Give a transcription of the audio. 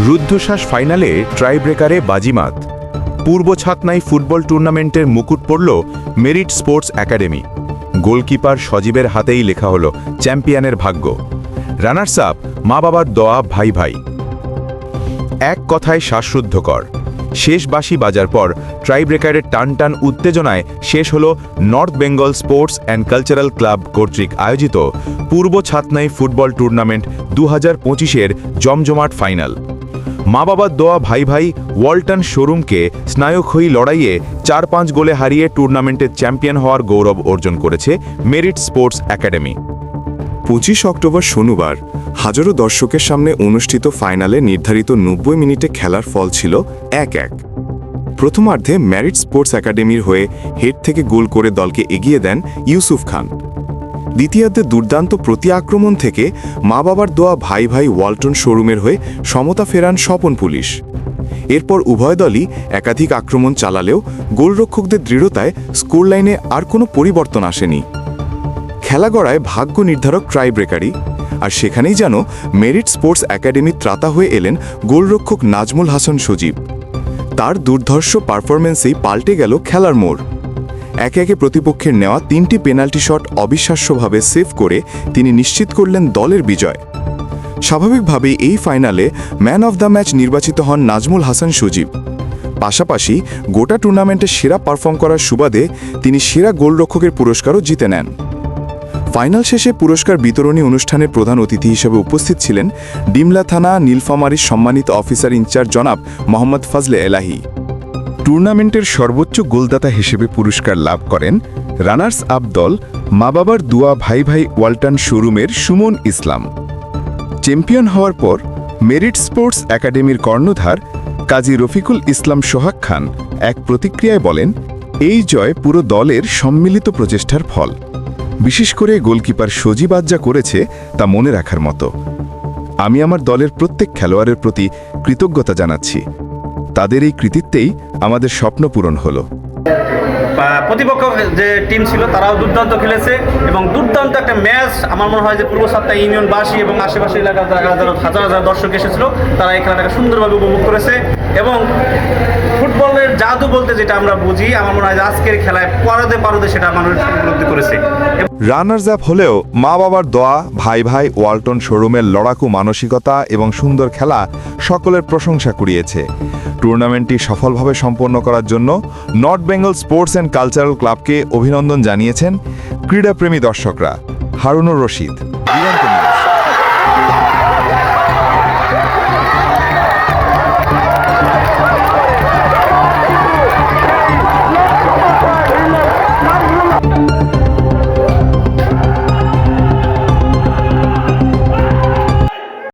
রুদ্ধশ্বাস ফাইনালে ট্রাইব্রেকারে বাজিমাত। পূর্ব ছাতনাই ফুটবল টুর্নামেন্টের মুকুট পড়ল মেরিট স্পোর্টস একাডেমি। গোলকিপার সজীবের হাতেই লেখা হলো চ্যাম্পিয়নের ভাগ্য। রানার্স আপ মা বাবার দোয়া, ভাই ভাই। এক কথায় শ্বাসরুদ্ধকর। শেষ বাঁশি বাজার পর ট্রাইব্রেকারের টান টান উত্তেজনায় শেষ হল North Bengal sports and cultural club কর্তৃক আয়োজিত পূর্ব ছাতনাই ফুটবল টুর্নামেন্ট দু হাজার জমজমাট ফাইনাল। মা বাবার দোয়া ভাই ভাই ওয়ালটন শোরুমকে স্নায়ুক্ষয়ী লড়াইয়ে চার পাঁচ গোলে হারিয়ে টুর্নামেন্টের চ্যাম্পিয়ন হওয়ার গৌরব অর্জন করেছে মেরিট স্পোর্টস একাডেমি। পঁচিশ অক্টোবর শনিবার, হাজারো দর্শকের সামনে অনুষ্ঠিত ফাইনালে নির্ধারিত নব্বই মিনিটে খেলার ফল ছিল এক এক প্রথমার্ধে ম্যারিট স্পোর্টস একাডেমির হয়ে হেড থেকে গোল করে দলকে এগিয়ে দেন ইউসুফ খান। দ্বিতীয়ার্ধে দুর্দান্ত প্রতি আক্রমণ থেকে মা বাবার দোয়া ভাই ভাই ওয়ালটন শোরুমের হয়ে সমতা ফেরান স্বপন পুলিশ। এরপর উভয় দলই একাধিক আক্রমণ চালালেও গোলরক্ষকদের দৃঢ়তায় স্কোর লাইনে আর কোনো পরিবর্তন আসেনি। খেলা গড়ায় ভাগ্য নির্ধারক ট্রাইব্রেকারি আর সেখানেই যেন মেরিট স্পোর্টস একাডেমির ত্রাতা হয়ে এলেন গোলরক্ষক নাজমুল হাসান সজীব। তার দুর্ধর্ষ পারফরমেন্সেই পাল্টে গেল খেলার মোড়। একে একে প্রতিপক্ষের নেওয়া তিনটি পেনাল্টি শট অবিশ্বাস্যভাবে সেভ করে তিনি নিশ্চিত করলেন দলের বিজয়। স্বাভাবিকভাবেই এই ফাইনালে ম্যান অফ দ্য ম্যাচ নির্বাচিত হন নাজমুল হাসান সজীব। পাশাপাশি গোটা টুর্নামেন্টে সেরা পারফর্ম করার সুবাদে তিনি সেরা গোলরক্ষকের পুরস্কারও জিতে নেন। ফাইনাল শেষে পুরস্কার বিতরণী অনুষ্ঠানের প্রধান অতিথি হিসেবে উপস্থিত ছিলেন ডিমলা থানা নীলফামারীর সম্মানিত অফিসার ইনচার্জ জনাব মোহাম্মদ ফজলে এলাহি। টুর্নামেন্টের সর্বোচ্চ গোলদাতা হিসেবে পুরস্কার লাভ করেন রানার্স আপ দল মা বাবার দুয়া ভাই ভাই ওয়ালটন শোরুমের সুমন ইসলাম। চ্যাম্পিয়ন হওয়ার পর মেরিট স্পোর্টস একাডেমির কর্ণধার কাজী রফিকুল ইসলাম সোহাগ খান এক প্রতিক্রিয়ায় বলেন, এই জয় পুরো দলের সম্মিলিত প্রচেষ্টার ফল। বিশেষ করে গোলকিপার সজীব আজ্জা করেছে তা মনে রাখার মতো। আমি আমার দলের প্রত্যেক খেলোয়াড়ের প্রতি কৃতজ্ঞতা জানাচ্ছি। তাদের এই কৃতিত্বেই আমাদের স্বপ্ন পূরণ হলো। প্রতিপক্ষ যে টিম ছিল, তারাও দুর্দান্ত খেলেছে এবং দুর্দান্ত একটা ম্যাচ আমার মনে হয় যে পূর্ব সাতটা ইউনিয়নবাসী এবং আশেপাশে এলাকার যারা হাজার হাজার দর্শক এসেছিল, তারা এই খেলাটাকে সুন্দরভাবে উপভোগ করেছে এবং ফুটবলের জাদু বলতে যেটা আমরা বুঝি, আমার মনে হয় আজকের খেলায় পারদে পারদে সেটা মানুষ উপলব্ধি করেছে। রানার্স আপ হলেও মা বাবার দোয়া, ভাই ভাই, ওয়ালটন শোরুমের লড়াকু মানসিকতা এবং সুন্দর খেলা সকলের প্রশংসা কুড়িয়েছে। টুর্নামেন্টটি সফলভাবে সম্পন্ন করার জন্য North Bengal sports and cultural ক্লাবকে অভিনন্দন জানিয়েছেন ক্রীড়াপ্রেমী দর্শকরা হারুনুর রশিদ।